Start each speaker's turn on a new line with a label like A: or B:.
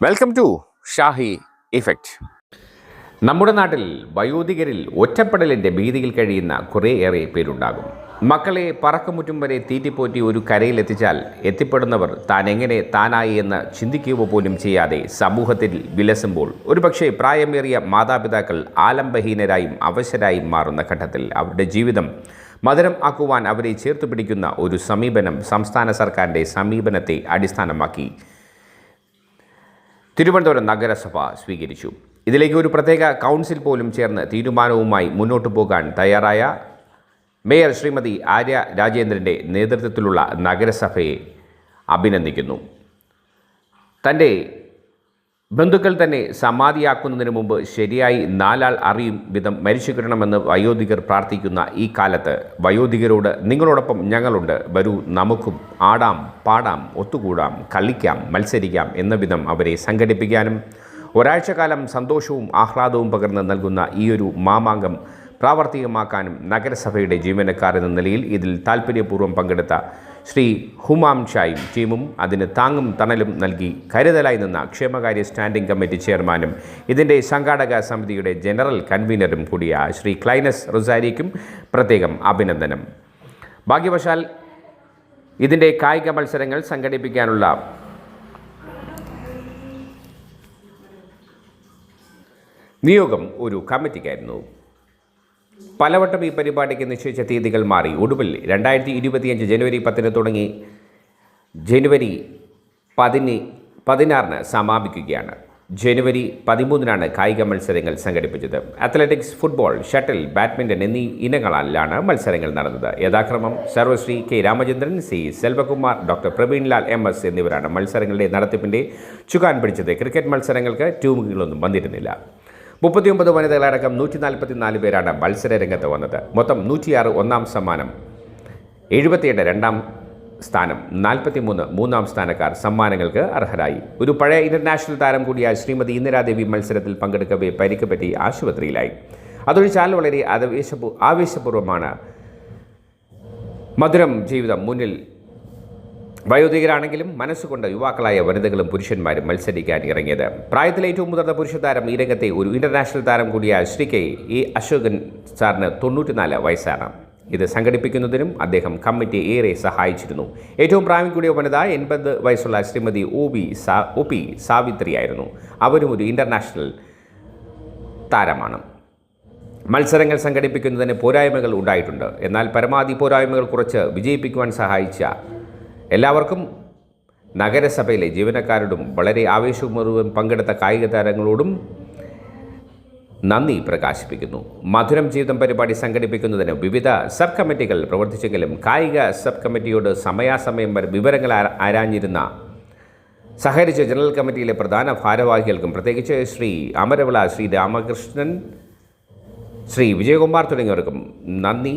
A: Welcome to Shahi effect നമ്മുടെ നാട്ടിൽ വയോധികരിൽ ഒറ്റപ്പെടലിന്റെ ഭീതിയിൽ കഴിയുന്ന കുറേയേറെ പേരുണ്ടാകും. മക്കളെ പറക്കമുറ്റും വരെ തീറ്റിപ്പോറ്റി ഒരു കരയിലെത്തിച്ചാൽ എത്തിപ്പെടുന്നവർ താൻ എങ്ങനെ താനായി എന്ന് ചിന്തിക്കുക പോലും ചെയ്യാതെ സമൂഹത്തിൽ വിലസുമ്പോൾ ഒരുപക്ഷെ പ്രായമേറിയ മാതാപിതാക്കൾ ആലംബഹീനരായും അവശരായും മാറുന്ന ഘട്ടത്തിൽ അവരുടെ ജീവിതം മധുരം ആക്കുവാൻ അവരെ ചേർത്ത് പിടിക്കുന്ന ഒരു സമീപനം സംസ്ഥാന സർക്കാരിന്റെ സമീപനത്തെ അടിസ്ഥാനമാക്കി തിരുവനന്തപുരം നഗരസഭ സ്വീകരിച്ചു. ഇതിലേക്ക് ഒരു പ്രത്യേക കൗൺസിൽ പോലും ചേർന്ന് തീരുമാനവുമായി മുന്നോട്ടു പോകാൻ തയ്യാറായ മേയർ ശ്രീമതി ആര്യ രാജേന്ദ്രന്റെ നേതൃത്വത്തിലുള്ള നഗരസഭയെ അഭിനന്ദിക്കുന്നു. തന്റെ ബന്ധുക്കൾ തന്നെ സമാധിയാക്കുന്നതിന് മുമ്പ് ശരിയായി നാലാൾ അറിയും വിധം മരിച്ചു കിട്ടണമെന്ന് വയോധികർ പ്രാർത്ഥിക്കുന്ന ഈ കാലത്ത് വയോധികരോട് നിങ്ങളോടൊപ്പം ഞങ്ങളുണ്ട്. വരൂ നമുക്കും ആടാം പാടാം ഒത്തുകൂടാം കളിക്കാം മത്സരിക്കാം എന്ന വിധം അവരെ സംഘടിപ്പിക്കാനും ഒരാഴ്ചക്കാലം സന്തോഷവും ആഹ്ലാദവും പകർന്ന് നൽകുന്ന ഈയൊരു മാമാങ്കം പ്രാവർത്തികമാക്കാനും നഗരസഭയുടെ ജീവനക്കാർ എന്ന നിലയിൽ ഇതിൽ താൽപ്പര്യപൂർവം പങ്കെടുത്ത ശ്രീ ഹുമാം ഷായും ടീമും അതിന് താങ്ങും തണലും നൽകി കരുതലായി നിന്ന ക്ഷേമകാര്യ സ്റ്റാൻഡിംഗ് കമ്മിറ്റി ചെയർമാനും ഇതിന്റെ സംഘാടക സമിതിയുടെ ജനറൽ കൺവീനറും കൂടിയ ശ്രീ ക്ലൈനസ് റൊസാരിക്കും പ്രത്യേകം അഭിനന്ദനം. ഭാഗ്യവശാൽ ഇതിന്റെ കായിക മത്സരങ്ങൾ സംഘടിപ്പിക്കാനുള്ള നിയോഗം ഒരു കമ്മിറ്റിക്കായിരുന്നു. പലവട്ടം ഈ പരിപാടിക്ക് നിശ്ചയിച്ച തീയതികൾ മാറി. ഒടുവിൽ രണ്ടായിരത്തി ഇരുപത്തിയഞ്ച് ജനുവരി പത്തിന് തുടങ്ങി ജനുവരി പതിന് പതിനാറിന് സമാപിക്കുകയാണ്. ജനുവരി പതിമൂന്നിനാണ് കായിക മത്സരങ്ങൾ സംഘടിപ്പിച്ചത്. അത്ലറ്റിക്സ് ഫുട്ബോൾ ഷട്ടിൽ ബാഡ്മിന്റൺ എന്നീ ഇനങ്ങളിലാണ് മത്സരങ്ങൾ നടന്നത്. യഥാക്രമം സർവശ്രീ K. Ramachandran C. Selvakumar doctor Praveenlal M. S. എന്നിവരാണ് മത്സരങ്ങളുടെ നടത്തിപ്പിന്റെ ചുക്കാൻ പിടിച്ചത്. ക്രിക്കറ്റ് മത്സരങ്ങൾക്ക് ട്യൂമുകളൊന്നും വന്നിരുന്നില്ല. മുപ്പത്തിയൊമ്പത് വനിതകളടക്കം നൂറ്റി നാൽപ്പത്തി നാല് പേരാണ് മത്സര രംഗത്ത് വന്നത്. മൊത്തം നൂറ്റിയാറ് ഒന്നാം സമ്മാനം എഴുപത്തിയെട്ട് രണ്ടാം സ്ഥാനം നാൽപ്പത്തിമൂന്ന് മൂന്നാം സ്ഥാനക്കാർ സമ്മാനങ്ങൾക്ക് അർഹരായി. ഒരു പഴയ ഇന്റർനാഷണൽ താരം കൂടിയായ ശ്രീമതി ഇന്ദിരാദേവി മത്സരത്തിൽ പങ്കെടുക്കവേ പരിക്ക് പറ്റി ആശുപത്രിയിലായി. അതൊഴിച്ചാൽ വളരെ ആവേശപൂ ആവേശപൂർവമാണ്. മധുരം ജീവിതം മുന്നിൽ വയോധികരാണെങ്കിലും മനസ്സുകൊണ്ട് യുവാക്കളായ വനിതകളും പുരുഷന്മാരും മത്സരിക്കാൻ ഇറങ്ങിയത്. പ്രായത്തിലെ ഏറ്റവും മുതിർന്ന പുരുഷ താരം ഈ രംഗത്തെ ഒരു ഇന്റർനാഷണൽ താരം കൂടിയായ ശ്രീ കെ എ അശോകൻ സാറിന് തൊണ്ണൂറ്റിനാല് വയസ്സാണ്. ഇത് സംഘടിപ്പിക്കുന്നതിനും അദ്ദേഹം കമ്മിറ്റി ഏറെ സഹായിച്ചിരുന്നു. ഏറ്റവും പ്രായം കൂടിയ വനിത എൺപത് വയസ്സുള്ള ശ്രീമതി ഒ ബി സാ ഒ പി സാവിത്രിയായിരുന്നു. അവരും ഒരു ഇന്റർനാഷണൽ താരമാണ്. മത്സരങ്ങൾ സംഘടിപ്പിക്കുന്നതിന് പോരായ്മകൾ ഉണ്ടായിട്ടുണ്ട്. എന്നാൽ പരമാവധി പോരായ്മകൾ കുറച്ച് വിജയിപ്പിക്കുവാൻ സഹായിച്ച എല്ലാവർക്കും നഗരസഭയിലെ ജീവനക്കാരോടും വളരെ ആവേശപൂർവം പങ്കെടുത്ത കായിക താരങ്ങളോടും നന്ദി പ്രകാശിപ്പിക്കുന്നു. മധുരം ജീവിതം പരിപാടി സംഘടിപ്പിക്കുന്നതിന് വിവിധ സബ് കമ്മിറ്റികൾ പ്രവർത്തിച്ചെങ്കിലും കായിക സബ് കമ്മിറ്റിയോട് സമയാസമയം വരെ വിവരങ്ങൾ ആരാഞ്ഞിരുന്ന സഹകരിച്ച ജനറൽ കമ്മിറ്റിയിലെ പ്രധാന ഭാരവാഹികൾക്കും പ്രത്യേകിച്ച് ശ്രീ അമരവിള ശ്രീ രാമകൃഷ്ണൻ ശ്രീ വിജയകുമാർ തുടങ്ങിയവർക്കും നന്ദി.